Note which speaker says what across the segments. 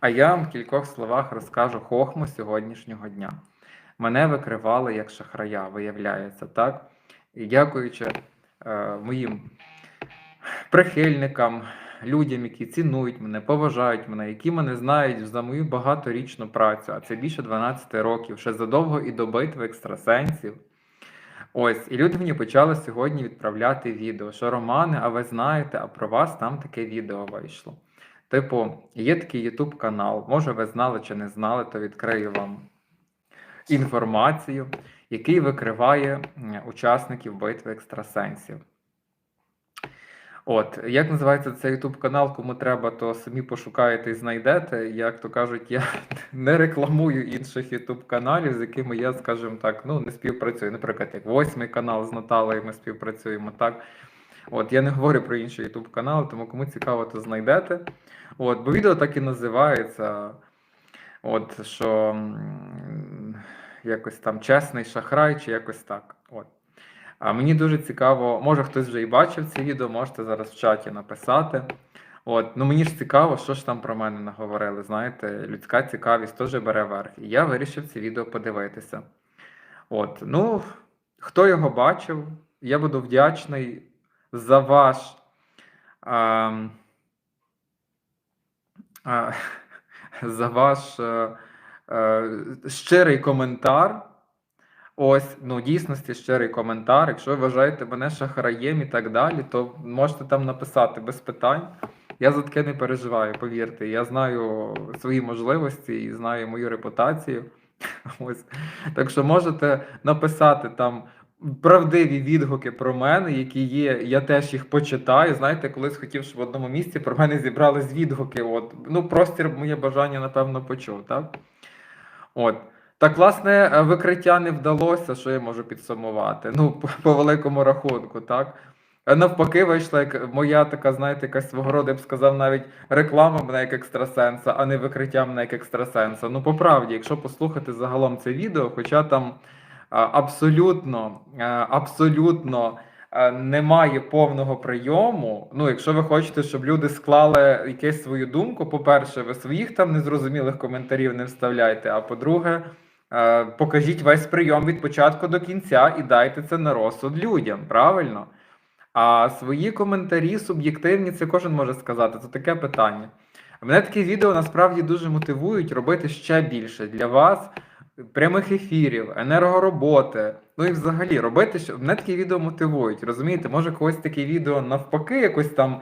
Speaker 1: А я вам в кількох словах розкажу хохму сьогоднішнього дня. Мене викривали як шахрая, виявляється, так? І дякуючи е, моїм прихильникам, людям, які цінують мене, поважають мене, які мене знають за мою багаторічну працю, а це більше 12 років, ще задовго і до битви екстрасенсів. Ось, і люди мені почали сьогодні відправляти відео, що Романе, а ви знаєте, а про вас там таке відео вийшло. Типу, є такий YouTube канал, може ви знали чи не знали, то відкрию вам інформацію, який викриває учасників битви екстрасенсів. От, як називається цей YouTube канал, кому треба, то самі пошукаєте і знайдете. Як то кажуть, я не рекламую інших YouTube каналів, з якими я, скажімо так, ну не співпрацюю. Наприклад, як восьмий канал з Наталею ми співпрацюємо так. От, я не говорю про інші YouTube канали, тому кому цікаво, то знайдете. От, бо відео так і називається. От, що якось там чесний шахрай, чи якось так. От. А мені дуже цікаво, може хтось вже і бачив це відео, можете зараз в чаті написати. От, ну мені ж цікаво, що ж там про мене наговорили. Знаєте, людська цікавість теж бере верх. І я вирішив це відео подивитися. От, ну, хто його бачив, я буду вдячний за ваш. а, за ваш е, е, щирий коментар. Ось, ну, дійсності щирий коментар. Якщо ви вважаєте мене шахраєм і так далі, то можете там написати без питань. Я за таке не переживаю, повірте. Я знаю свої можливості і знаю мою репутацію. Ось. Так що можете написати там правдиві відгуки про мене, які є. Я теж їх почитаю. Знаєте, колись хотів, щоб в одному місці про мене зібрались відгуки. От. Ну, простір моє бажання, напевно, почув, так? От. Так, власне, викриття не вдалося, що я можу підсумувати. Ну, по, великому рахунку, так. Навпаки, вийшла як моя така, знаєте, якась свого роду, я б сказав, навіть реклама мене як екстрасенса, а не викриття мене як екстрасенса. Ну, по правді, якщо послухати загалом це відео, хоча там абсолютно, абсолютно немає повного прийому. Ну, якщо ви хочете, щоб люди склали якусь свою думку, по-перше, ви своїх там незрозумілих коментарів не вставляйте. А по-друге, е, покажіть весь прийом від початку до кінця і дайте це на розсуд людям, правильно? А свої коментарі суб'єктивні, це кожен може сказати. Це таке питання. Мене такі відео насправді дуже мотивують робити ще більше для вас прямих ефірів, енергороботи. Ну і взагалі робити що мене такі відео мотивують. Розумієте, може когось такі відео навпаки, якось там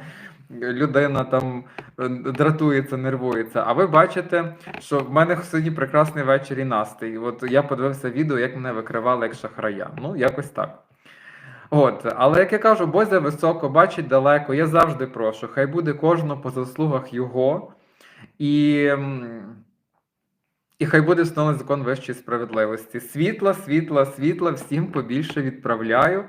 Speaker 1: людина там е, дратується, нервується. А ви бачите, що в мене сьогодні прекрасний вечір і настрій. От я подивився відео, як мене викривали як шахрая. Ну, якось так. От, але як я кажу, Бозя високо, бачить далеко. Я завжди прошу. Хай буде кожного по заслугах його. І. і хай буде встановлений закон вищої справедливості. Світла, світла, світла, всім побільше відправляю.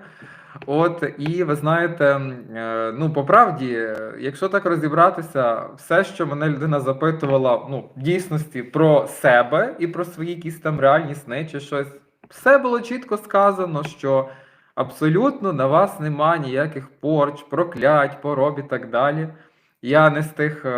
Speaker 1: От, і ви знаєте, е, ну по правді, якщо так розібратися, все, що мене людина запитувала, ну, в дійсності про себе і про свої якісь там реальні сни чи щось, все було чітко сказано, що абсолютно на вас нема ніяких порч, проклять, пороб і так далі. Я не з тих, е,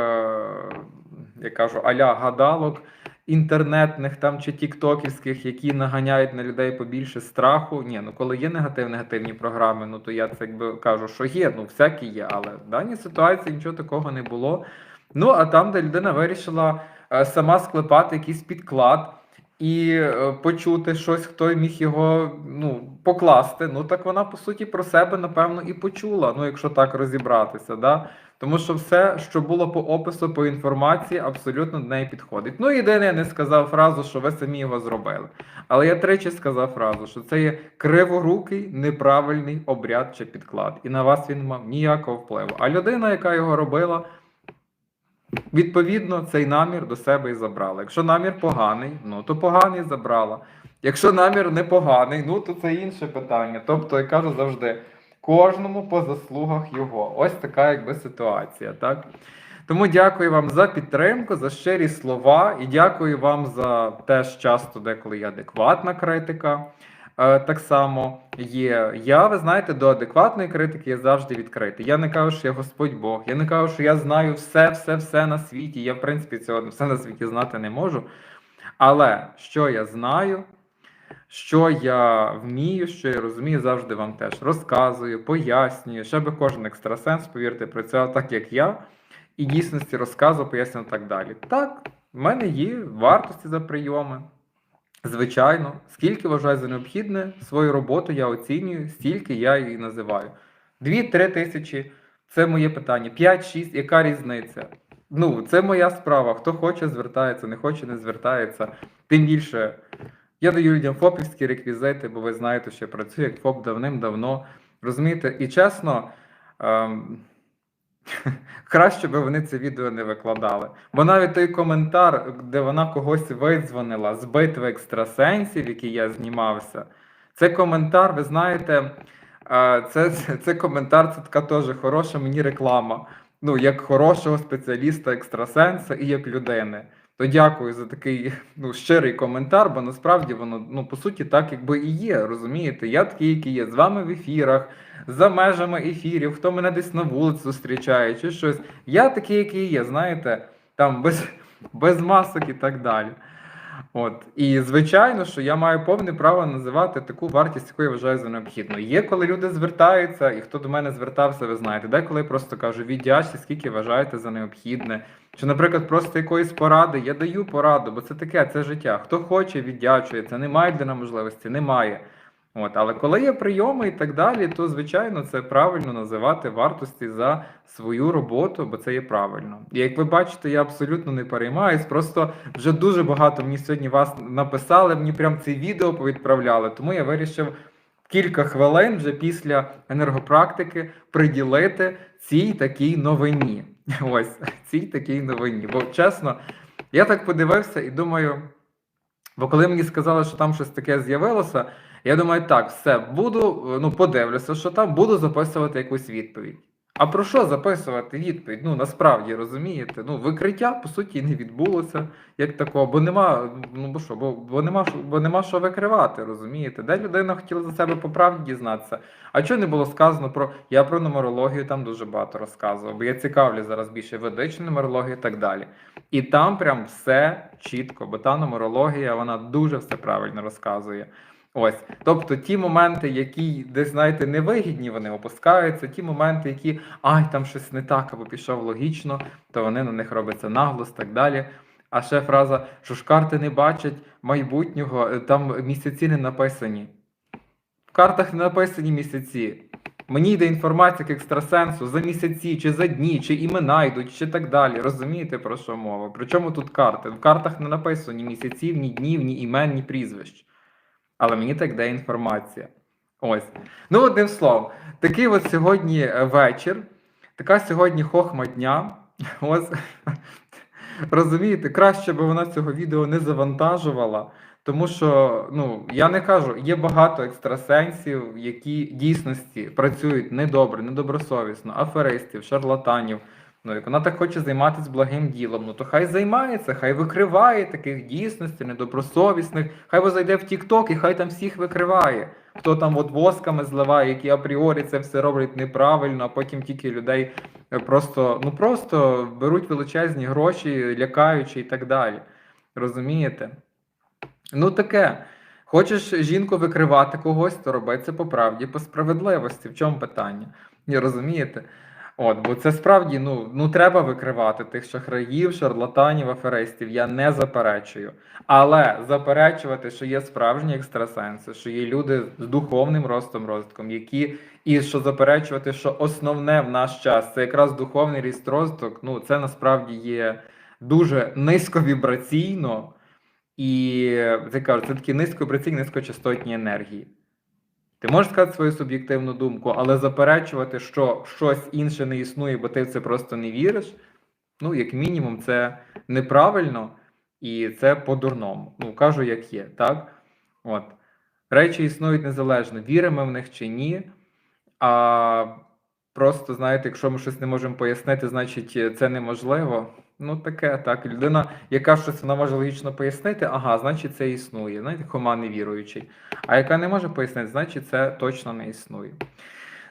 Speaker 1: я кажу, аля гадалок інтернетних там чи тіктоківських, які наганяють на людей побільше страху. Ні, ну коли є негатив, негативні програми, ну то я це якби кажу, що є, ну всякі є, але в даній ситуації нічого такого не було. Ну а там, де людина вирішила е, сама склепати якийсь підклад. І е, почути щось, хто міг його ну, покласти. Ну так вона по суті про себе напевно і почула. Ну, якщо так розібратися, да. Тому що все, що було по опису, по інформації, абсолютно до неї підходить. Ну, єдине, я не сказав фразу, що ви самі його зробили. Але я тричі сказав фразу, що це є криворукий, неправильний обряд чи підклад. І на вас він мав ніякого впливу. А людина, яка його робила, відповідно, цей намір до себе і забрала. Якщо намір поганий, ну то поганий забрала. Якщо намір непоганий, ну то це інше питання. Тобто, я кажу завжди, кожному по заслугах його. Ось така якби ситуація, так? Тому дякую вам за підтримку, за щирі слова і дякую вам за теж часто, деколи є адекватна критика. Е, так само є. Я, ви знаєте, до адекватної критики я завжди відкритий. Я не кажу, що я Господь Бог. Я не кажу, що я знаю все, все, все на світі. Я, в принципі, цього все на світі знати не можу. Але що я знаю, що я вмію, що я розумію, завжди вам теж розказую, пояснюю. Ще би кожен екстрасенс, повірте, працював так, як я, і дійсності розказував, пояснював так далі. Так, в мене є вартості за прийоми. Звичайно, скільки вважаю за необхідне, свою роботу я оцінюю, стільки я її називаю. 2-3 тисячі це моє питання. 5-6, яка різниця? Ну, це моя справа. Хто хоче, звертається, не хоче, не звертається. Тим більше, я даю людям ФОПівські реквізити, бо ви знаєте, що я працюю як ФОП давним-давно. Розумієте? І чесно, ем, краще би вони це відео не викладали. Бо навіть той коментар, де вона когось видзвонила з битви екстрасенсів, який я знімався, це коментар, ви знаєте, це, це, це коментар, це така теж хороша мені реклама. Ну, як хорошого спеціаліста екстрасенса і як людини. То дякую за такий ну, щирий коментар, бо насправді воно ну, по суті так якби і є. Розумієте? Я такий, який є з вами в ефірах, за межами ефірів, хто мене десь на вулиці зустрічає чи щось. Я такий, який є, знаєте, там без, без масок і так далі. От і звичайно, що я маю повне право називати таку вартість, яку я вважаю за необхідну. Є коли люди звертаються, і хто до мене звертався, ви знаєте, деколи я просто кажу, віддячте, скільки вважаєте за необхідне. Чи, наприклад, просто якоїсь поради, я даю пораду, бо це таке, це життя. Хто хоче, віддячує, це немає для нас можливості, немає. От, але коли є прийоми і так далі, то звичайно це правильно називати вартості за свою роботу, бо це є правильно. І як ви бачите, я абсолютно не переймаюсь. Просто вже дуже багато мені сьогодні вас написали, мені прям це відео повідправляли. Тому я вирішив кілька хвилин вже після енергопрактики приділити цій такій новині. Ось цій такій новині. Бо чесно, я так подивився і думаю. Бо коли мені сказали, що там щось таке з'явилося, я думаю, так, все, буду, ну, подивлюся, що там, буду записувати якусь відповідь. А про що записувати відповідь? Ну, насправді, розумієте? Ну, викриття, по суті, не відбулося як такого, бо нема, ну бо що, бо, бо нема бо нема що викривати, розумієте? Де людина хотіла за себе по правді дізнатися? А чого не було сказано про. Я про нумерологію там дуже багато розказував, бо я цікавлю зараз більше ведичну нумерологію і так далі. І там прям все чітко, бо та нумерологія, вона дуже все правильно розказує. Ось, тобто ті моменти, які десь знаєте невигідні, вони опускаються. Ті моменти, які ай, там щось не так або пішов логічно, то вони на них робиться наглос, так далі. А ще фраза, що ж карти не бачать майбутнього, е, там місяці не написані. В картах не написані місяці. Мені йде інформація як екстрасенсу за місяці, чи за дні, чи імена йдуть, чи так далі. Розумієте, про що мова? Причому тут карти? В картах не написано ні місяців, ні днів, ні імен, ні прізвищ. Але мені так дає інформація. Ось. Ну, одним словом, такий от сьогодні е, вечір, така сьогодні хохма дня. Ось. Розумієте, краще би вона цього відео не завантажувала. Тому що, ну, я не кажу, є багато екстрасенсів, які дійсності працюють недобре, недобросовісно, аферистів, шарлатанів. Ну, як вона так хоче займатися благим ділом, ну то хай займається, хай викриває таких дійсностей, недобросовісних, хай ви зайде в Тік-Ток і хай там всіх викриває. Хто там от восками зливає, які апріорі це все роблять неправильно, а потім тільки людей е, просто, ну просто беруть величезні гроші, лякаючи і так далі. Розумієте? Ну таке. Хочеш жінку викривати когось, то роби це по правді, по справедливості. В чому питання? Ні, розумієте? От, бо це справді ну, ну треба викривати тих шахраїв, шарлатанів, аферистів. Я не заперечую. Але заперечувати, що є справжні екстрасенси, що є люди з духовним ростом, розвитком, які і що заперечувати, що основне в наш час це якраз духовний ріст розвиток, ну це насправді є дуже низьковібраційно. І це кажуть, це такі низьковібраційні, низькочастотні енергії. Ти можеш сказати свою суб'єктивну думку, але заперечувати, що щось інше не існує, бо ти в це просто не віриш. Ну, як мінімум, це неправильно і це по-дурному. Ну, кажу, як є, так? От. Речі існують незалежно, віримо в них чи ні. А просто, знаєте, якщо ми щось не можемо пояснити, значить це неможливо. Ну, таке, так. Людина, яка щось вона може логічно пояснити, ага, значить це існує. Знаєте, хома невіруючий. А яка не може пояснити, значить це точно не існує.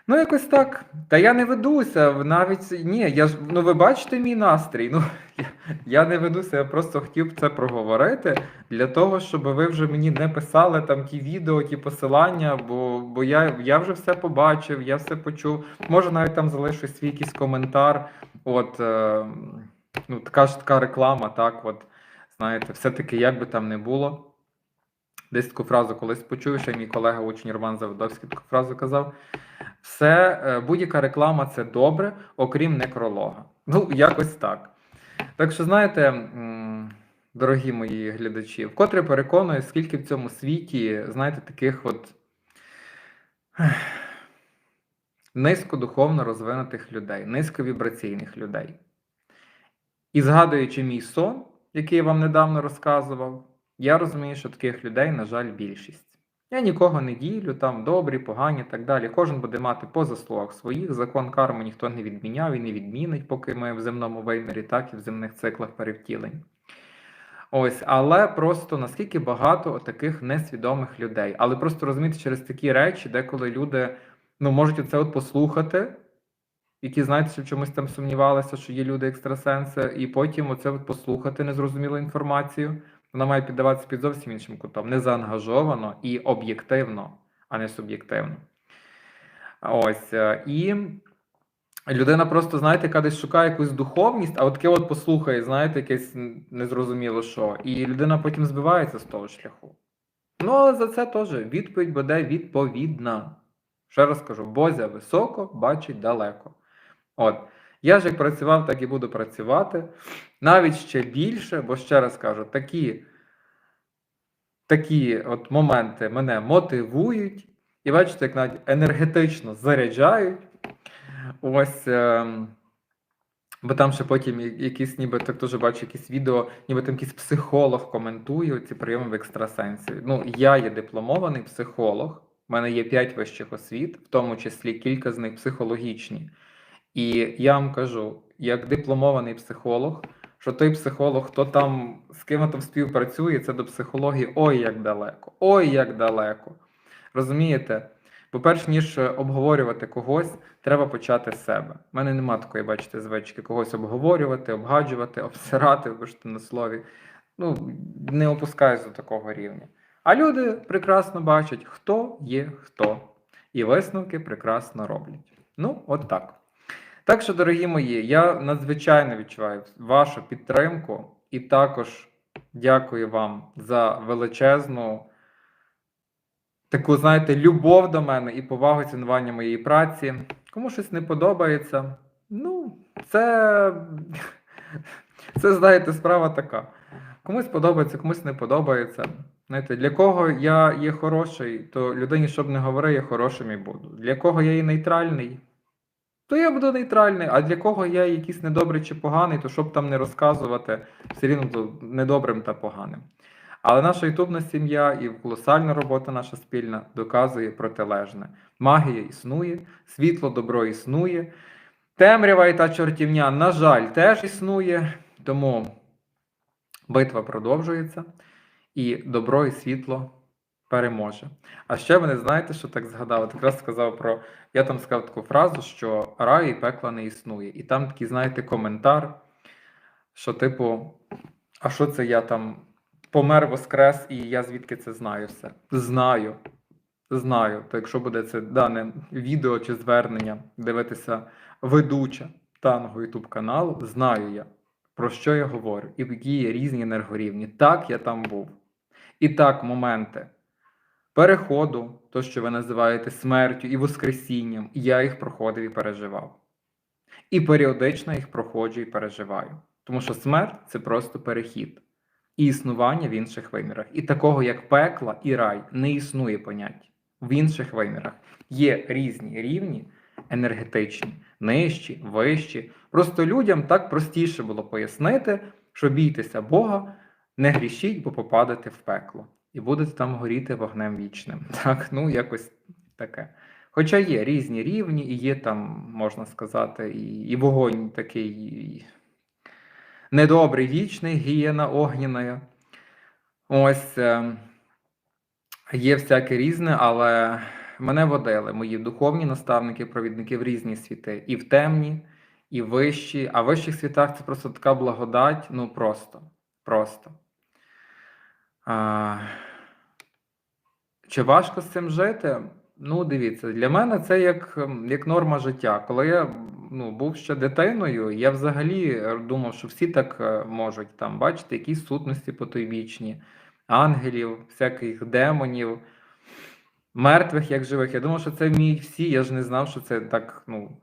Speaker 1: Ну, якось так. Та я не ведуся, навіть ні, я ж ну ви бачите мій настрій. Ну я, я не ведуся, я просто хотів це проговорити для того, щоб ви вже мені не писали там ті відео, ті посилання, бо, бо я, я вже все побачив, я все почув. Може, навіть там залишу свій якийсь коментар. От е, ну, така ж така реклама, так, от знаєте, все-таки як би там не було. Десь таку фразу колись почув, ще мій колега учень Роман Заводовський таку фразу казав. Все, е, будь-яка реклама це добре, окрім некролога. Ну, якось так. Так що, знаєте, дорогі мої глядачі, вкотре переконую, скільки в цьому світі, знаєте, таких от низькодуховно розвинутих людей, низьковібраційних людей. І згадуючи мій сон, який я вам недавно розказував, я розумію, що таких людей, на жаль, більшість. Я нікого не ділю, там добрі, погані і так далі. Кожен буде мати по заслугах своїх. Закон карми ніхто не відміняв і не відмінить, поки ми в земному вимірі, так і в земних циклах перевтілень. Ось, але просто наскільки багато таких несвідомих людей. Але просто розумієте, через такі речі, деколи люди ну, можуть оце от послухати, які, знаєте, в чомусь там сумнівалися, що є люди екстрасенси, і потім оце от послухати незрозумілу інформацію. Вона має піддаватися під зовсім іншим кутом, не заангажовано і об'єктивно, а не суб'єктивно. Ось. е, І людина просто, знаєте, яка десь шукає якусь духовність, а от от послухає, знаєте, якесь незрозуміло що. І людина потім збивається з того шляху. Ну, але за це теж відповідь буде відповідна. Ще раз кажу, Бозя високо, бачить далеко. От. Я ж як працював, так і буду працювати. Навіть ще більше, бо ще раз кажу, такі, такі от моменти мене мотивують, і бачите, як навіть енергетично заряджають. Ось. ем, Бо там ще потім якісь, ніби так теж бачу якісь відео, ніби там якийсь психолог коментує ці прийоми в екстрасенсі. Ну, я є дипломований психолог, в мене є 5 вищих освіт, в тому числі кілька з них психологічні. І я вам кажу, як дипломований психолог, що той психолог, хто там з ким там співпрацює, це до психології ой як далеко, ой як далеко. Розумієте? Бо перш ніж е, обговорювати когось, треба почати з себе. У мене нема такої, бачите, звички когось обговорювати, обгаджувати, обсирати, вибачте на слові. Ну, не опускаюсь до такого рівня. А люди прекрасно бачать, хто є хто. І висновки прекрасно роблять. Ну, от так. Так що, дорогі мої, я надзвичайно відчуваю вашу підтримку і також дякую вам за величезну таку, знаєте, любов до мене і повагу цінування моєї праці. Кому щось не подобається, ну, це, це знаєте, справа така. Комусь подобається, комусь не подобається. Знаєте, для кого я є хороший, то людині, щоб не говорив, я хорошим і буду. Для кого я є нейтральний, то я буду нейтральний. А для кого я якийсь недобрий чи поганий, то щоб там не розказувати, все рівно то недобрим та поганим. Але наша ютубна сім'я і колосальна робота наша спільна доказує протилежне. Магія існує, світло, добро існує, темрява і та чортівня, на жаль, теж існує. Тому битва продовжується, і добро і світло переможе. А ще ви не знаєте, що так згадав? От Якраз сказав про. Я там сказав таку фразу, що раю і пекла не існує. І там такий, знаєте, коментар, що, типу, а що це я там помер воскрес, і я звідки це знаю все? Знаю. Знаю. То якщо буде це дане відео чи звернення дивитися ведуча даного YouTube каналу, знаю я, про що я говорю, і які є різні енергорівні. Так, я там був. І так, моменти переходу, то, що ви називаєте смертю і воскресінням, я їх проходив і переживав. І періодично їх проходжу і переживаю. Тому що смерть це просто перехід і існування в інших вимірах. І такого, як пекла і рай, не існує понять в інших вимірах. Є різні рівні енергетичні, нижчі, вищі. Просто людям так простіше було пояснити, що бійтеся Бога, не грішіть, бо попадете в пекло. І будете там горіти вогнем вічним. Так, ну якось таке. Хоча є різні рівні, і є там, можна сказати, і, і вогонь такий і недобрий вічний, гієна огняна. Ось е, є всяке різне, але мене водили мої духовні наставники, провідники в різні світи, і в темні, і в вищі. А в вищих світах це просто така благодать, ну просто, просто. Чи важко з цим жити? Ну, дивіться, для мене це як, ем, як норма життя. Коли я ну, був ще дитиною, я взагалі думав, що всі так е, можуть там бачити якісь сутності потойбічні, ангелів, всяких демонів, мертвих як живих. Я думав, що це вміють всі. Я ж не знав, що це так ну,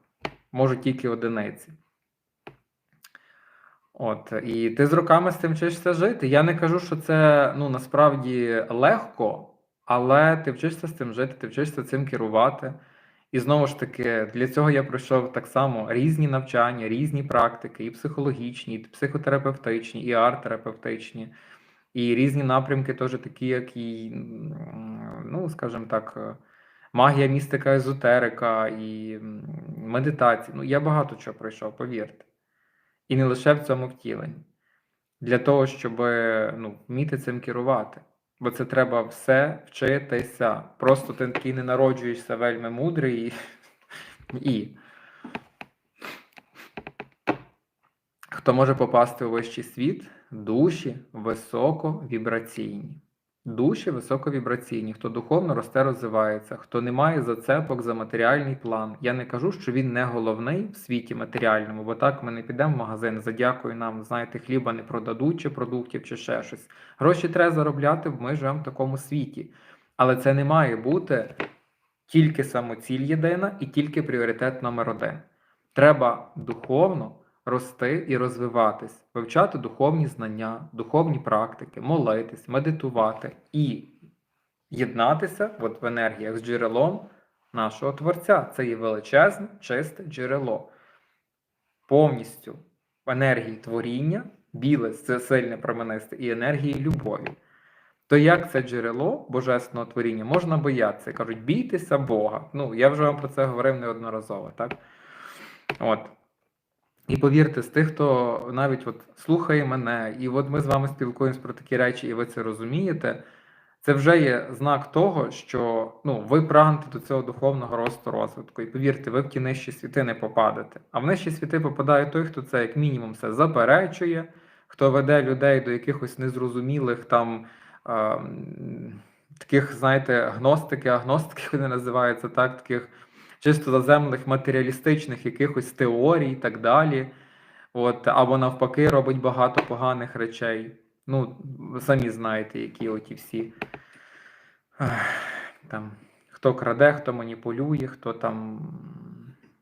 Speaker 1: можуть тільки одиниці. От, і ти з роками з цим вчишся жити. Я не кажу, що це ну, насправді легко, але ти вчишся з цим жити, ти вчишся цим керувати. І знову ж таки, для цього я пройшов так само різні навчання, різні практики, і психологічні, і психотерапевтичні, і арт-терапевтичні, і різні напрямки, теж такі, як і, ну, скажімо так, магія, містика, езотерика і медитація. Ну, я багато чого пройшов, повірте. І не лише в цьому втіленні. Для того, щоб ну, вміти цим керувати. Бо це треба все вчитися. Просто ти такий не народжуєшся вельми мудрий і. і. Хто може попасти у вищий світ? Душі високовібраційні. Душі високовібраційні, хто духовно росте, розвивається, хто не має зацепок за матеріальний план. Я не кажу, що він не головний в світі матеріальному, бо так ми не підемо в магазин, задякую нам, знаєте, хліба не продадуть, чи продуктів, чи ще щось. Гроші треба заробляти, бо ми живемо в такому світі. Але це не має бути тільки самоціль єдина і тільки пріоритет номер один. Треба духовно рости і розвиватись, вивчати духовні знання, духовні практики, молитись, медитувати і єднатися от в енергіях з джерелом нашого Творця. Це є величезне, чисте джерело. Повністю енергії творіння, біле, це сильне променисте, і енергії любові. То як це джерело божественного творіння можна боятися? Кажуть, бійтеся Бога. Ну, я вже вам про це говорив неодноразово, так? От. І повірте, з тих, хто навіть от слухає мене, і от ми з вами спілкуємось про такі речі, і ви це розумієте, це вже є знак того, що ну, ви прагнете до цього духовного росту розвитку. І повірте, ви в ті нижчі світи не попадете. А в нижчі світи попадає той, хто це як мінімум все заперечує, хто веде людей до якихось незрозумілих там. А, Таких, знаєте, гностики, агностики вони називаються так, таких чисто заземних матеріалістичних якихось теорій і так далі. От, Або навпаки, робить багато поганих речей. Ну, самі знаєте, які оті всі там, хто краде, хто маніпулює, хто там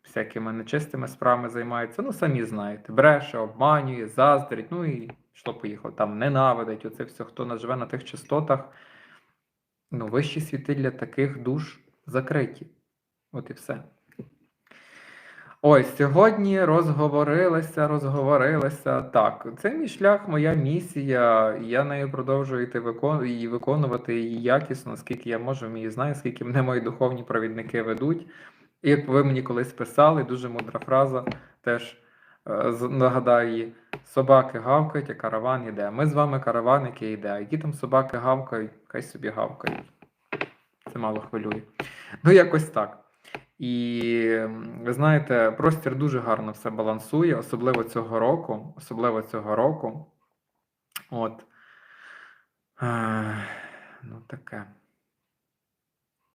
Speaker 1: всякими нечистими справами займається. Ну, самі знаєте, бреше, обманює, заздрить, ну і що поїхав, там ненавидить, оце все, хто наживе на тих частотах. Ну, вищі світи для таких душ закриті. От і все. Ось сьогодні розговорилися, розговорилися. Так, це мій шлях, моя місія. Я нею продовжую йти викон... її виконувати її якісно, наскільки я можу, мій знаю, скільки мене мої духовні провідники ведуть. І як ви мені колись писали, дуже мудра фраза, теж е, нагадаю її, собаки гавкають, а караван іде. Ми з вами караван, який йде. А які там собаки гавкають, хай собі гавкають. Це мало хвилює. Ну, якось так. І ви знаєте, простір дуже гарно все балансує, особливо цього року. Особливо цього року. От. Ну, таке.